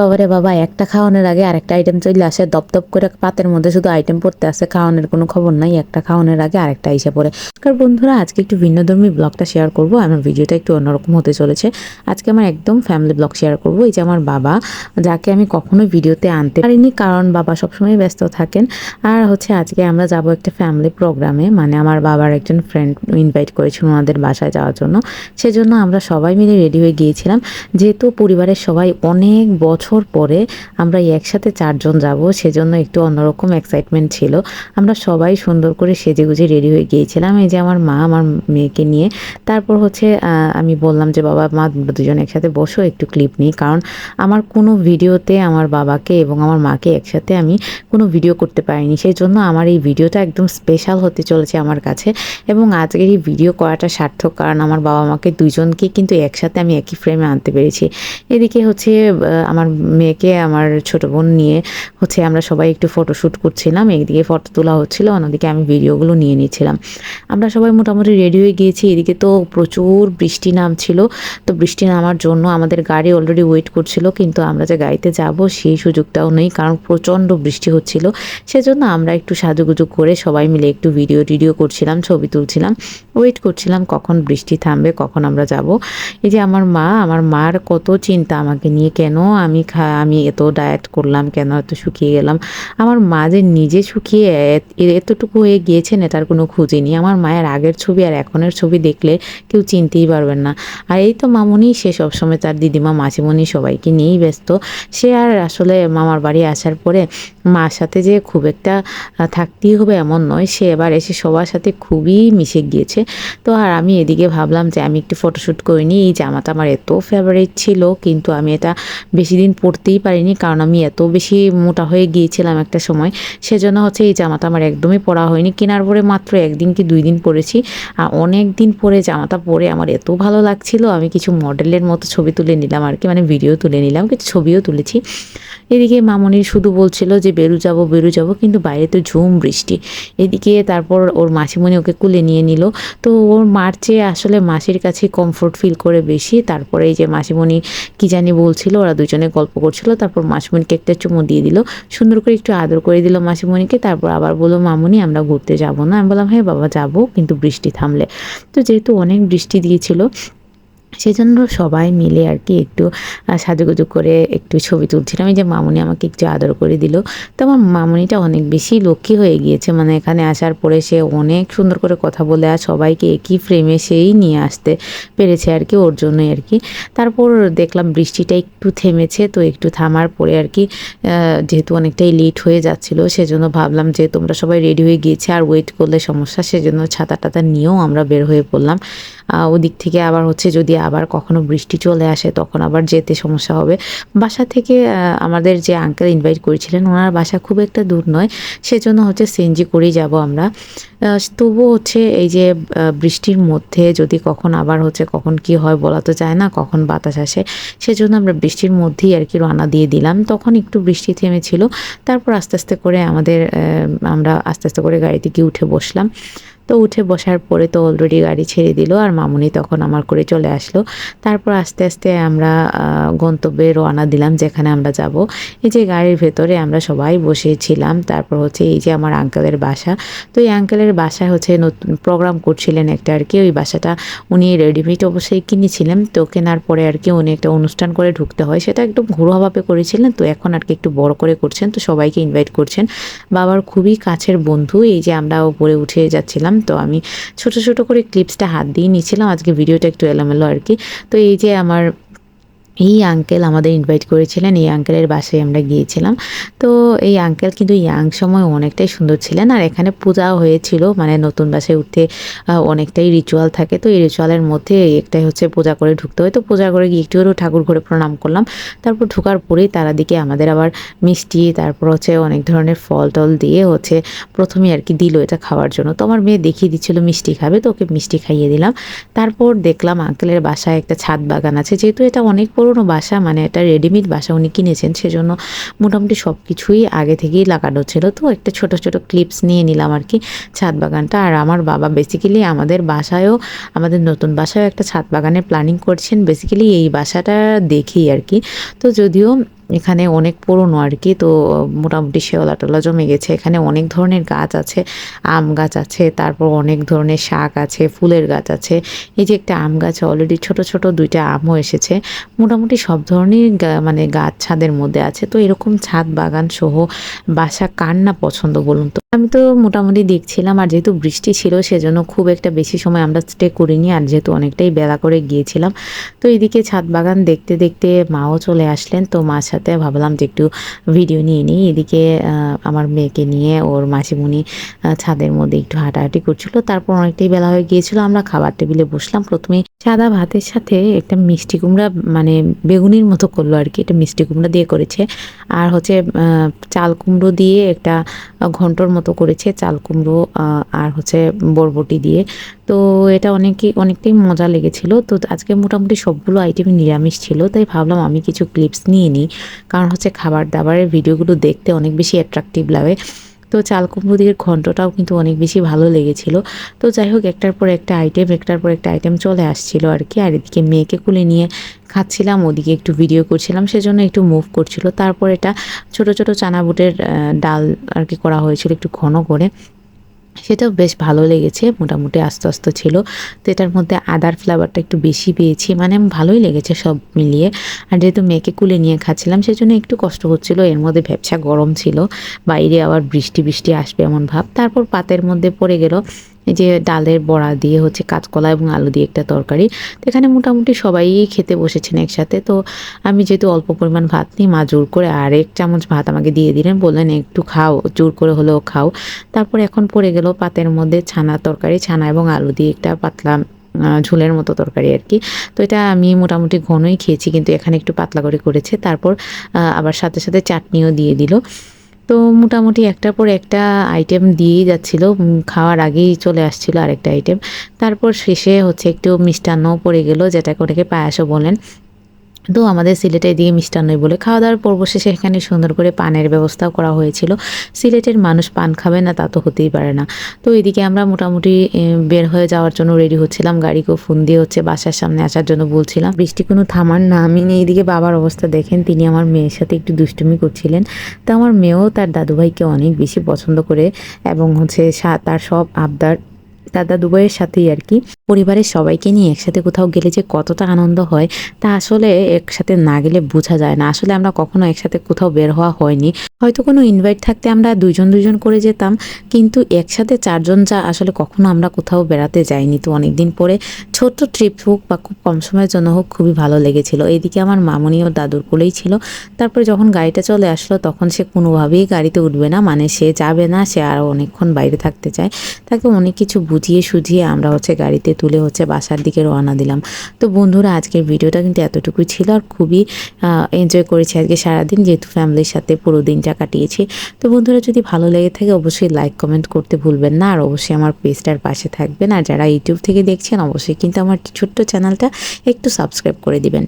বাবারে বাবা, একটা খাওয়ানোর আগে আরেকটা আইটেম চলে আসে, দপদপ করে পাতের মধ্যে শুধু আইটেম পড়তে আসে, খাওয়ানোর কোনো খবর নাই, একটা খাওয়ানোর আগে আরেকটা এসে পড়ে। নমস্কার বন্ধুরা, আজকে একটু ভিন্নধর্মী ব্লগটা শেয়ার করব, আমার ভিডিওটা একটু অন্যরকম হতে চলেছে। আজকে আমার একদম ফ্যামিলি ব্লগ শেয়ার করব, এই যে আমার বাবা, যাকে আমি কখনোই ভিডিওতে আনতে পারিনি, কারণ বাবা সবসময় ব্যস্ত থাকেন। আর হচ্ছে আজকে আমরা যাব একটা ফ্যামিলি প্রোগ্রামে মানে আমার বাবার একজন ফ্রেন্ড ইনভাইট করেছিল ওনাদের বাসায় যাওয়ার জন্য। সেজন্য আমরা সবাই মিলে রেডি হয়ে গিয়েছিলাম। যেহেতু পরিবারের সবাই অনেক বছর পরে আমরা একসাথে চারজন যাব, সেজন্য একটু অন্যরকম এক্সাইটমেন্ট ছিল। আমরা সবাই সুন্দর করে সেজে গুজে রেডি হয়ে গিয়েছিলাম। এই যে আমার মা, আমার মেয়েকে নিয়ে। তারপর হচ্ছে আমি বললাম যে, বাবা, মা দুজন একসাথে বসো, একটু ক্লিপ নিই। কারণ আমার কোনো ভিডিওতে আমার বাবাকে এবং আমার মাকে একসাথে আমি কোনো ভিডিও করতে পারিনি। সেই জন্য আমার এই ভিডিওটা একদম স্পেশাল হতে চলেছে আমার কাছে। এবং আজকের এই ভিডিও করাটা সার্থক, কারণ আমার বাবা মাকে দুজনকে কিন্তু একসাথে আমি একই ফ্রেমে আনতে পেরেছি। এদিকে হচ্ছে আমার মেয়েকে, আমার ছোট বোন নিয়ে হচ্ছে আমরা সবাই একটু ফটোশ্যুট করছিলাম। একদিকে ফটো তোলা হচ্ছিল, অন্যদিকে আমি ভিডিওগুলো নিয়ে নিয়েছিলাম। আমরা সবাই মোটামুটি রেডি হয়ে গিয়েছি। এদিকে তো প্রচুর বৃষ্টি নামছিল। তো বৃষ্টি নামার জন্য আমাদের গাড়ি অলরেডি ওয়েট করছিল, কিন্তু আমরা যে গাড়িতে যাব সেই সুযোগটাও নেই, কারণ প্রচণ্ড বৃষ্টি হচ্ছিল। সেজন্য আমরা একটু সাজুগুজু করে সবাই মিলে একটু ভিডিও টিডিও করছিলাম, ছবি তুলছিলাম। ওয়েট করছিলাম কখন বৃষ্টি থামবে, কখন আমরা যাব। এই যে আমার মা, আমার মার কত চিন্তা আমাকে নিয়ে, কেন আমি খা, আমি এত ডায়েট করলাম, কেন এত শুকিয়ে গেলাম? আমার মা যে নিজে শুকিয়ে এত- এতটুকু হয়ে গিয়েছেন, এটার কোনো খুঁজে নেই। আমার মায়ের আগের ছবি আর এখনের ছবি দেখলে কেউ চিনতেই পারবেন না। আর এই তো মামুনি, সে সবসময় তার দিদিমা, মাসিমণি সবাইকে নিয়েই ব্যস্ত। সে আর আসলে মামার বাড়ি আসার পরে মার সাথে যে খুব একটা থাকতেই হবে এমন নয়। সে এবার এসে সবার সাথে খুবই মিশে গিয়েছে। তো আর আমি এদিকে ভাবলাম যে আমি একটু ফটোশ্যুট করিনি এই জামাটা আমার এত ফেভারিট ছিল, কিন্তু আমি এটা বেশি দিন পরতেই পারিনি, কারণ আমি এত বেশি মোটা হয়ে গিয়েছিলাম একটা সময়। সেজন্য হচ্ছে এই জামাটা আমার একদমই পরা হয়নি। কেনার পরে মাত্র একদিন কি দুই দিন পরেছি। আর অনেক দিন পরে জামাটা পরে আমার এত ভালো লাগছিল, আমি কিছু মডেলের মতো ছবি তুলে নিলাম আর কি মানে ভিডিও তুলে নিলাম, কিছু ছবিও তুলেছি। এদিকে মামনি শুধু বলছিল যে, বেরু যাব বেরু যাব। কিন্তু বাইরে তো ঝুম বৃষ্টি। এদিকে তারপর ওর মাসিমণি ওকে কুলে নিয়ে নিল। তো ওর মার চেয়ে আসলে মাসির কাছে কমফোর্ট ফিল করে বেশি। তারপরে এই যে মাসিমণি কি জানি বলছিল, ওরা দুজনে গল্প করছিল, তারপর মাসিমণিকে একটা চুমু দিয়ে দিল, সুন্দর করে একটু আদর করে দিল মাসিমণিকে, তারপর আবার বলল, মামুনি, আমরা ঘুরতে যাব না। আমি বললাম হ্যাঁ বাবা, যাব। কিন্তু বৃষ্টি থামলে। তো যেহেতু অনেক বৃষ্টি দিয়েছিল সেজন্য সবাই মিলে আর কি একটু সাজুগুজু করে একটু ছবি তুলছিলাম। এই যে মামুনি আমাকে একটু আদর করে দিল। তো আমার মামুনিটা অনেক বেশি লক্ষ্মী হয়ে গিয়েছে। মানে এখানে আসার পরে সে অনেক সুন্দর করে কথা বলে আর সবাইকে একই ফ্রেমে সেই নিয়ে আসতে পেরেছে আর কি, ওর জন্যই আর কি। তারপর দেখলাম বৃষ্টিটা একটু থেমেছে, তো একটু থামার পরে আর কি যেহেতু অনেকটাই লেট হয়ে যাচ্ছিল, সেজন্য ভাবলাম যে তোমরা সবাই রেডি হয়ে গিয়েছে, আর ওয়েট করলে সমস্যা, সেজন্য ছাতা টাতা নিয়েও আমরা বের হয়ে পড়লাম। ওদিক থেকে আবার হচ্ছে যদি আবার কখনো বৃষ্টি চলে আসে, তখন আবার যেতে সমস্যা হবে। বাসা থেকে আমাদের যে আঙ্কেল ইনভাইট করেছিলেন, ওনার বাসা খুব একটা দূর নয়, সেজন্য হচ্ছে সেনজি করেই যাব আমরা। তবুও হচ্ছে এই যে বৃষ্টির মধ্যে যদি কখন আবার হচ্ছে, কখন কি হয় বলা তো যায় না, কখন বাতাস আসে, সেজন্য আমরা বৃষ্টির মধ্যেই আর কি রানা দিয়ে দিলাম। তখন একটু বৃষ্টি থেমেছিল, তারপর আস্তে আস্তে করে আমাদের আমরা আস্তে আস্তে করে গাড়িতে থেকে উঠে বসলাম। তো উঠে বসার পরে তো অলরেডি গাড়ি ছেড়ে দিল আর মামুনি তখন আমার করে চলে আসলো। তারপর আস্তে আস্তে আমরা গন্তব্যে রওনা দিলাম যেখানে আমরা যাব। এই যে গাড়ির ভেতরে আমরা সবাই বসেছিলাম। তারপর হচ্ছে এই যে আমার আঙ্কেলের বাসা। তো এই আঙ্কেলের বাসায় হচ্ছে নতুন প্রোগ্রাম করছিলেন একটা আর কি। ওই বাসাটা উনি রেডিমেড অবশ্যই কিনেছিলেন। তো কেনার পরে আর কি উনি একটা অনুষ্ঠান করে ঢুকতে হয়। সেটা একদম ঘরোয়াভাবে করেছিলেন। তো এখন আর কি একটু বড় করে করছেন। তো সবাইকে ইনভাইট করছেন। বাবার খুবই কাছের বন্ধু। এই যে আমরা উপরে উঠে যাচ্ছিলাম। তো আমি ছোট ছোট করে ক্লিপসটা হাত দিয়ে নিয়েছিলাম। আজকে ভিডিওটা একটু এলোমেলো আর কি। তো এই যে আমার এই আঙ্কেল আমাদের ইনভাইট করেছিলেন, এই আঙ্কেলের বাসায় আমরা গিয়েছিলাম। তো এই আঙ্কেল কিন্তু ইয়াং সময় অনেকটাই সুন্দর ছিলেন আর এখানে পূজাও হয়েছিল মানে নতুন বাসায় উঠতে অনেকটাই রিচুয়াল থাকে। তো এই রিচুয়ালের মধ্যে একটাই হচ্ছে পূজা করে ঢুকতে হয়। তো পূজা করে গিয়ে একটু ঠাকুর ঘরে প্রণাম করলাম। তারপর ঢোকার পরেই তারা দিকে আমাদের আবার মিষ্টি, তারপর হচ্ছে অনেক ধরনের ফল টল দিয়ে হচ্ছে প্রথমে আর কি দিল এটা খাওয়ার জন্য। তো আমার মেয়ে দেখিয়ে দিচ্ছিল, মিষ্টি খাবে? তো ওকে মিষ্টি খাইয়ে দিলাম। তারপর দেখলাম আঙ্কেলের বাসায় একটা ছাদ বাগান আছে। যেহেতু এটা অনেক পুরনো বাসা মানে একটা রেডিমেড বাসা উনি কিনেছেন, সেজন্য মোটামুটি সব কিছুই আগে থেকেই লাগানো ছিল। তো একটা ছোট ছোট ক্লিপস নিয়ে নিলাম আর কি ছাদ বাগানটা। আর আমার বাবা বেসিক্যালি আমাদের বাসায়ও, আমাদের নতুন বাসায়ও একটা ছাদ বাগানের প্ল্যানিং করছেন বেসিক্যালি এই বাসাটা দেখেই আর কি। তো যদিও এখানে অনেক পুরনো আর কি, তো মোটামুটি শেওলা টোলা জমে গেছে। এখানে অনেক ধরনের গাছ আছে, আম গাছ আছে, তারপর অনেক ধরনের শাক আছে, ফুলের গাছ আছে। এই যে একটা আম গাছ অলরেডি ছোট ছোট দুইটা আমও এসেছে। মোটামুটি সব ধরনের মানে গাছ ছাদের মধ্যে আছে। তো এরকম ছাদ বাগান সহ বাসা কার না পছন্দ বলুন তো? আমি তো মোটামুটি দেখছিলাম, আর যেহেতু বৃষ্টি ছিল সেজন্য খুব একটা বেশি সময় আমরা স্টে করিনি, আর যেহেতু অনেকটাই বেলা করে গিয়েছিলাম। তো এদিকে ছাদ বাগান দেখতে দেখতে মাও চলে আসলেন, তো মার সাথে ভাবলাম যে একটু ভিডিও নিয়ে নিই। এদিকে আমার মেয়েকে নিয়ে ওর মাসিমণি ছাদের মধ্যে একটু হাঁটাহাঁটি করছিল, তারপর অনেকটাই বেলা হয়ে গিয়েছিল, আমরা খাবার টেবিলে বসলাম। প্রথমে সাদা ভাতের সাথে একটা মিষ্টি কুমড়া মানে বেগুনির মতো করল আর কি এটা মিষ্টি কুমড়া দিয়ে করেছে। আর হচ্ছে চাল কুমড়ো দিয়ে একটা ঘন্টর মতো করেছে, চাল কুমড়ো আর হচ্ছে বরবটি দিয়ে। তো এটা অনেকই অনেকটাই মজা লেগেছিল। তো আজকে মোটামুটি সবগুলো আইটেম নিরামিষ ছিল, তাই ভাবলাম আমি কিছু ক্লিপস নিয়ে নিই। কারণ হচ্ছে খাবার দাবারের ভিডিওগুলো দেখতে অনেক বেশি অ্যাট্রাকটিভ লাগে। তো চাল কুমড়ো দিয়ে ঘন্টটাও কিন্তু অনেক বেশি ভালো লেগেছিল। তো যাই হোক, একটার পর একটা আইটেম একটার পর একটা আইটেম চলে আসছিল আর কি। আর এদিকে মেয়েকে কুলে নিয়ে খাচ্ছিলাম, ওদিকে একটু ভিডিও করছিলাম, সেজন্য একটু মুভ করছিল। তারপর এটা ছোট ছোট চানা বুটের ডাল আর কি করা হয়েছিল একটু ঘন করে। সেটাও বেশ ভালো লেগেছে, মোটামুটি আস্তে আস্তে ছিল। তো এটার মধ্যে আদার ফ্লেভারটা একটু বেশি পেয়েছি মানে ভালোই লেগেছে সব মিলিয়ে। আর যেহেতু মেয়েকে কুলে নিয়ে খাচ্ছিলাম, সেজন্য একটু কষ্ট হচ্ছিল, এর মধ্যে ভ্যাবসা গরম ছিল, বাইরে আবার বৃষ্টি বৃষ্টি আসবে এমন ভাব। তারপর পাতের মধ্যে পড়ে গেল এই যে ডালের বড়া দিয়ে হচ্ছে কাঁচকলা এবং আলু দিয়ে একটা তরকারি, তো এখানে মোটামুটি সবাই খেতে বসেছেন একসাথে। তো আমি যেহেতু অল্প পরিমাণ ভাত নিই, মা জোর করে আরেক চামচ ভাত আমাকে দিয়ে দিলেন, বললেন, একটু খাও, জোর করে হলেও খাও। তারপর এখন পড়ে গেল পাতের মধ্যে ছানা তরকারি, ছানা এবং আলু দিয়ে একটা পাতলা ঝোলের মতো তরকারি আর কি। তো এটা আমি মোটামুটি ঘনই খেয়েছি, কিন্তু এখানে একটু পাতলা করে করেছে। তারপর আবার সাথে সাথে চাটনিও দিয়ে দিল। তো মোটামুটি একটার পর একটা আইটেম দিয়েই যাচ্ছিল। খাওয়ার আগেই চলে আসছিল আরেকটা আইটেম তারপর শেষে হচ্ছে একটু মিষ্টান্নও পড়ে গেল, যেটাকে করে পায়াসও বলেন। তো আমাদের সিলেটে এদিকে মিষ্টান্নই বলে খাওয়া দাওয়ার পর্ব শেষে এখানে সুন্দর করে পানের ব্যবস্থাও করা হয়েছিল। সিলেটের মানুষ পান খাবে না, তা তো হতেই পারে না। তো এদিকে আমরা মোটামুটি বের হয়ে যাওয়ার জন্য রেডি হচ্ছিলাম। গাড়িকেও ফোন দিয়ে হচ্ছে বাসার সামনে আসার জন্য বলছিলাম। বৃষ্টি কোনো থামার নামই নেই। এদিকে বাবার অবস্থা দেখেন, তিনি আমার মেয়ের সাথে একটু দুষ্টুমি করছিলেন। তো আমার মেয়েও তার দাদুভাইকে অনেক বেশি পছন্দ করে এবং হচ্ছে তার সব আবদার তার দাদুভাইয়ের সাথেই আর কি। পরিবারের সবাইকে নিয়ে একসাথে কোথাও গেলে যে কতটা আনন্দ হয়, তা আসলে একসাথে না গেলে বোঝা যায় না। আসলে আমরা কখনো একসাথে কোথাও বের হওয়া হয়নি। হয়তো কোনো ইনভাইট থাকতে আমরা দুজন দুজন করে যেতাম, কিন্তু একসাথে চারজন যা আসলে কখনো আমরা কোথাও বেড়াতে যাইনি। তো অনেকদিন পরে ছোট্ট ট্রিপ হোক বা খুব কম সময়ের জন্য হোক খুবই ভালো লেগেছিল। এইদিকে আমার মামনি ও দাদুর কোলেই ছিল। তারপরে যখন গাড়িটা চলে আসলো, তখন সে কোনোভাবেই গাড়িতে উঠবে না। মানে সে যাবে না, সে আরও অনেকক্ষণ বাইরে থাকতে চায়। তাকে অনেক কিছু বুঝিয়ে সুঝিয়ে আমরা হচ্ছে গাড়িতে তুলে হচ্ছে বাসার দিকে রওনা দিলাম। তো বন্ধুরা, আজকের ভিডিওটা কিন্তু এতটুকুই ছিল আর খুবই এনজয় করেছি আজকে সারাদিন যেহেতু ফ্যামিলির সাথে পুরো দিনটা কাটিয়েছি। তো বন্ধুরা, যদি ভালো লেগে থাকে অবশ্যই লাইক কমেন্ট করতে ভুলবেন না। আর অবশ্যই আমার পেজটার পাশে থাকবেন। আর যারা ইউটিউব থেকে দেখছেন, অবশ্যই কিন্তু আমার ছোট্ট চ্যানেলটা একটু সাবস্ক্রাইব করে দিবেন।